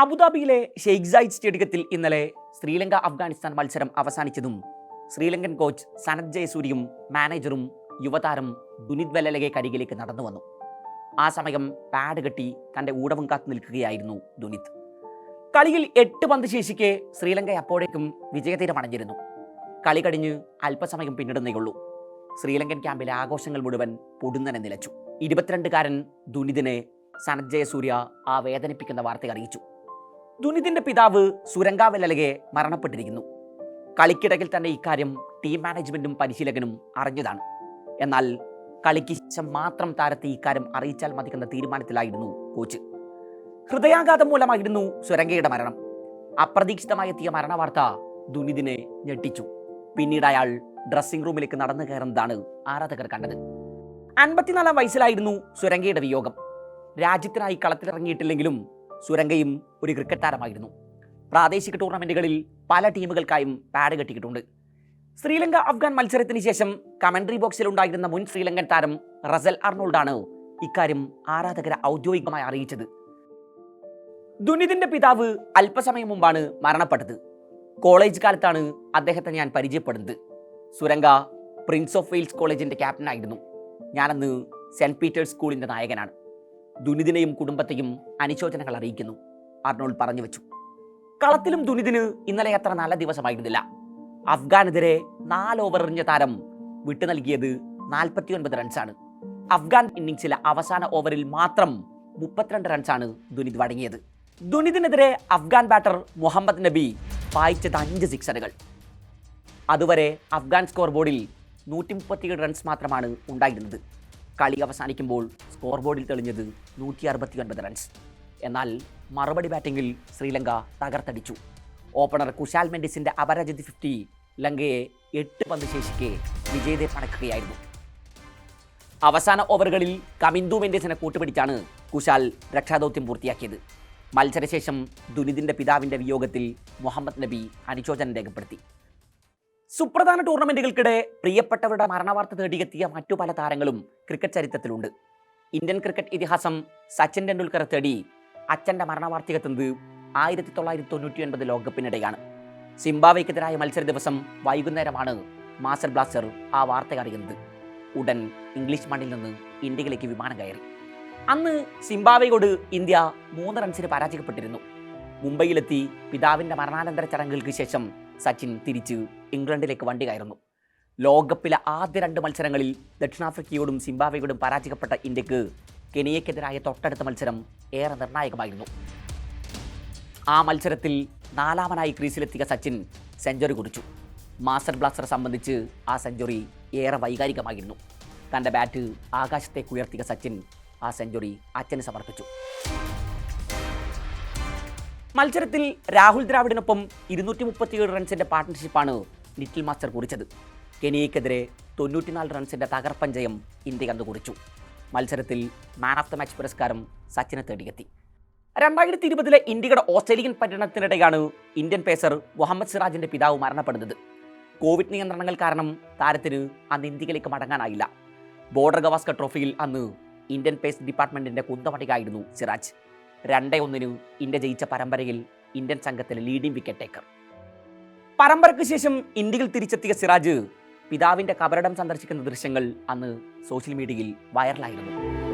അബുദാബിയിലെ ഷെയ്ഖ് സൈദ് സ്റ്റേഡിയത്തിൽ ഇന്നലെ ശ്രീലങ്ക അഫ്ഗാനിസ്ഥാൻ മത്സരം അവസാനിച്ചതും ശ്രീലങ്കൻ കോച്ച് സനത് ജയസൂരിയും മാനേജറും യുവതാരം ദുനിത് വെല്ലലകെ കരികിലേക്ക് നടന്നു വന്നു. ആ സമയം പാഡ് കെട്ടി തന്റെ ഊടവും കാത്തു നിൽക്കുകയായിരുന്നു ദുനിത്. കളിയിൽ എട്ട് പന്ത് ശേഷിക്കെ ശ്രീലങ്ക അപ്പോഴേക്കും വിജയതീരമണഞ്ഞിരുന്നു. കളി കഴിഞ്ഞ് അല്പസമയം പിന്നിടുന്നേയുള്ളൂ. ശ്രീലങ്കൻ ക്യാമ്പിലെ ആഘോഷങ്ങൾ മുഴുവൻ പൊടുന്നനെ നിലച്ചു. ഇരുപത്തിരണ്ടുകാരൻ ദുനിതിനെ സനത് ജയസൂര്യ ആ വേദനിപ്പിക്കുന്ന വാർത്ത അറിയിച്ചു. ദുനിതിന്റെ പിതാവ് സുരങ്കാവലകെ മരണപ്പെട്ടിരിക്കുന്നു. കളിക്കിടയിൽ തന്നെ ഇക്കാര്യം ടീം മാനേജ്മെന്റും പരിശീലകനും അറിഞ്ഞതാണ്. എന്നാൽ കളിക്ക് ശേഷം മാത്രം താരത്തെ ഇക്കാര്യം അറിയിച്ചാൽ മതിക്കുന്ന തീരുമാനത്തിലായിരുന്നു കോച്ച്. ഹൃദയാഘാതം മൂലമായിരുന്നു സുരങ്കയുടെ മരണം. അപ്രതീക്ഷിതമായി എത്തിയ മരണവാർത്ത ദുനിതിനെ ഞെട്ടിച്ചു. പിന്നീട് അയാൾ ഡ്രസ്സിംഗ് റൂമിലേക്ക് നടന്നു കയറുന്നതാണ് ആരാധകർ കണ്ടത്. അൻപത്തിനാലാം വയസ്സിലായിരുന്നു സുരങ്കയുടെ വിയോഗം. രാജ്യത്തിനായി കളത്തിലിറങ്ങിയിട്ടില്ലെങ്കിലും സുരങ്കയും ഒരു ക്രിക്കറ്റ് താരമായിരുന്നു. പ്രാദേശിക ടൂർണമെന്റുകളിൽ പല ടീമുകൾക്കായും പാഡ് കെട്ടിയിട്ടുണ്ട്. ശ്രീലങ്ക അഫ്ഗാൻ മത്സരത്തിന് ശേഷം കമൻട്രി ബോക്സിൽ ഉണ്ടായിരുന്ന മുൻ ശ്രീലങ്കൻ താരം റസൽ അർണോൾഡാണ് ഇക്കാര്യം ആരാധകരെ ഔദ്യോഗികമായി അറിയിച്ചത്. ദുനിതിന്റെ പിതാവ് അല്പസമയം മുമ്പാണ് മരണപ്പെട്ടത്. കോളേജ് കാലത്താണ് അദ്ദേഹത്തെ ഞാൻ പരിചയപ്പെടുന്നത്. സുരംഗ പ്രിൻസ് ഓഫ് വെയിൽസ് കോളേജിന്റെ ക്യാപ്റ്റനായിരുന്നു ഞാനന്ന് സെന്റ് പീറ്റേഴ്സ് സ്കൂളിന്റെ നായകനാണ്. ദുനിതിനെയും കുടുംബത്തെയും അനുശോചനങ്ങൾ അറിയിക്കുന്നു. അർണോൾഡ് പറഞ്ഞു വെച്ചു. കളത്തിലും ദുനിതിന് ഇന്നലെ അത്ര നല്ല ദിവസമായിരുന്നില്ല. അഫ്ഗാനെതിരെ നാല് ഓവർ എറിഞ്ഞ താരം വിട്ടു നൽകിയത് നാൽപ്പത്തിയൊൻപത് റൺസാണ് അഫ്ഗാൻ ഇന്നിംഗ്സിലെ അവസാന ഓവറിൽ മാത്രം മുപ്പത്തിരണ്ട് റൺസാണ് ദുനിത് വഴങ്ങിയത്. ദുനിതിനെതിരെ അഫ്ഗാൻ ബാറ്റർ മുഹമ്മദ് നബി പായിച്ചത് അഞ്ച് സിക്സറുകൾ അതുവരെ അഫ്ഗാൻ സ്കോർ ബോർഡിൽ നൂറ്റി മുപ്പത്തിയേഴ് റൺസ് മാത്രമാണ് ഉണ്ടായിരുന്നത്. കളി അവസാനിക്കുമ്പോൾ സ്കോർ ബോർഡിൽ തെളിഞ്ഞത് നൂറ്റി അറുപത്തി ഒൻപത് റൺസ് എന്നാൽ മറുപടി ബാറ്റിംഗിൽ ശ്രീലങ്ക തകർത്തടിച്ചു. ഓപ്പണർ കുശാൽ മെൻഡിസിന്റെ അപരാജിത ഫിഫ്റ്റി ലങ്കയെ എട്ട് പന്ത് ശേഷിക്കെ വിജയത്തെ പണക്കുകയായിരുന്നു. അവസാന ഓവറുകളിൽ കമിന്ദു മെൻഡിസിനെ കൂട്ടുപിടിച്ചാണ് കുശാൽ രക്ഷാദൗത്യം പൂർത്തിയാക്കിയത്. മത്സരശേഷം ദുനിതിന്റെ പിതാവിന്റെ വിയോഗത്തിൽ മുഹമ്മദ് നബി അനുശോചനം രേഖപ്പെടുത്തി. സുപ്രധാന ടൂർണമെന്റുകൾക്കിടെ പ്രിയപ്പെട്ടവരുടെ മരണവാർത്ത തേടിയെത്തിയ മറ്റു പല താരങ്ങളും ക്രിക്കറ്റ് ചരിത്രത്തിലുണ്ട്. ഇന്ത്യൻ ക്രിക്കറ്റ് ഇതിഹാസം സച്ചിൻ ടെണ്ടുൽക്കർ തേടി അച്ഛന്റെ മരണവാർത്തയെത്തുന്നത് ആയിരത്തി തൊള്ളായിരത്തി തൊണ്ണൂറ്റി ഒൻപത് ലോകകപ്പിനിടെയാണ്. സിംബാവയ്ക്കെതിരായ മത്സര ദിവസം വൈകുന്നേരമാണ് മാസ്റ്റർ ബ്ലാസ്റ്റർ ആ വാർത്ത അറിയുന്നത്. ഉടൻ ഇംഗ്ലീഷ് മണ്ണിൽ നിന്ന് ഇന്ത്യയിലേക്ക് വിമാനം കയറി. അന്ന് സിംബാവയോട് ഇന്ത്യ മൂന്ന് റൺസിന് പരാജയപ്പെട്ടിരുന്നു. മുംബൈയിലെത്തി പിതാവിന്റെ മരണാനന്തര ചടങ്ങുകൾക്ക് ശേഷം സച്ചിൻ തിരിച്ച് ഇംഗ്ലണ്ടിലേക്ക് വണ്ടി കയറുന്നു. ലോകകപ്പിലെ ആദ്യ രണ്ട് മത്സരങ്ങളിൽ ദക്ഷിണാഫ്രിക്കയോടും സിംബാബ്വേയോടും പരാജയപ്പെട്ട ഇന്ത്യയ്ക്ക് കെനിയക്കെതിരായ തൊട്ടടുത്ത മത്സരം ഏറെ നിർണായകമായിരുന്നു. ആ മത്സരത്തിൽ നാലാമനായി ക്രീസിലെത്തിയ സച്ചിൻ സെഞ്ചുറി കുറിച്ചു. മാസ്റ്റർ ബ്ലാസ്റ്ററെ സംബന്ധിച്ച് ആ സെഞ്ചുറി ഏറെ വൈകാരികമായിരുന്നു. തന്റെ ബാറ്റ് ആകാശത്തേക്ക് ഉയർത്തിയ സച്ചിൻ ആ സെഞ്ചുറി അച്ഛന് സമർപ്പിച്ചു. മത്സരത്തിൽ രാഹുൽ ദ്രാവിഡിനൊപ്പം ഇരുന്നൂറ്റി മുപ്പത്തിയേഴ് റൺസിന്റെ പാർട്ട്ണർഷിപ്പാണ് ലിറ്റിൽ മാസ്റ്റർ കുറിച്ചത്. കെനിയക്കെതിരെ തൊണ്ണൂറ്റിനാല് റൺസിന്റെ തകർപ്പൻ ജയം ഇന്ത്യ അന്ന് കുറിച്ചു. മത്സരത്തിൽ മാൻ ഓഫ് ദ മാച്ച് പുരസ്കാരം സച്ചിനെ തേടിയെത്തി. രണ്ടായിരത്തി ഇരുപതിലെ ഇന്ത്യയുടെ ഓസ്ട്രേലിയൻ പര്യടനത്തിനിടെയാണ് ഇന്ത്യൻ പേസർ മുഹമ്മദ് സിറാജിന്റെ പിതാവ് മരണപ്പെടുന്നത്. കോവിഡ് നിയന്ത്രണങ്ങൾ കാരണം താരത്തിന് അന്ന് ഇന്ത്യയിലേക്ക് മടങ്ങാനായില്ല. ബോർഡർ ഗവാസ്കർ ട്രോഫിയിൽ അന്ന് ഇന്ത്യൻ പേസ് ഡിപ്പാർട്ട്മെന്റിന്റെ കുന്തപടികായിരുന്നു സിറാജ്. രണ്ടേ ഒന്നിന് ഇന്ത്യ ജയിച്ച പരമ്പരയിൽ ഇന്ത്യൻ സംഘത്തിലെ ലീഡിംഗ് വിക്കറ്റ് ടേക്കർ പരമ്പരയ്ക്ക് ശേഷം ഇന്ത്യയിൽ തിരിച്ചെത്തിയ സിറാജ് പിതാവിന്റെ കബറിടം സന്ദർശിക്കുന്ന ദൃശ്യങ്ങൾ അന്ന് സോഷ്യൽ മീഡിയയിൽ വൈറലായിരുന്നു